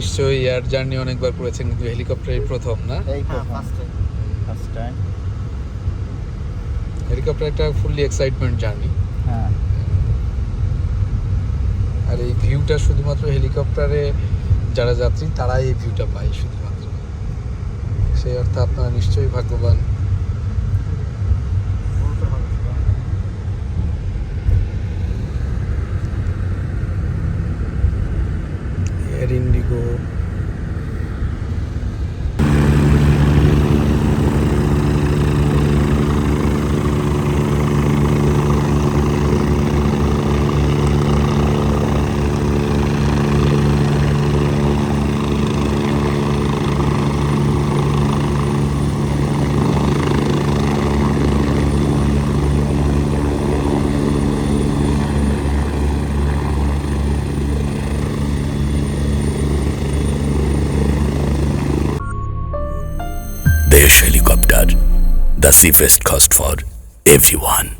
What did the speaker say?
নিশ্চয়ই air journey অনেকবার করেছেন কিন্তু হেলিকপ্টারই প্রথম না? এই প্রথম ফার্স্ট ফার্স্ট টাইম হেলিকপ্টার একটা ফুললি এক্সাইটমেন্ট জার্নি হ্যাঁ। আর এই ভিউটা শুধুমাত্র হেলিকপ্টারে যারা যাত্রী তারাই এই ভিউটা পায় শুধুমাত্র। সেই অর্থে আপনারা নিশ্চয়ই ভাগ্যবান। Indigo Desh Helicopter, the safest cost for everyone.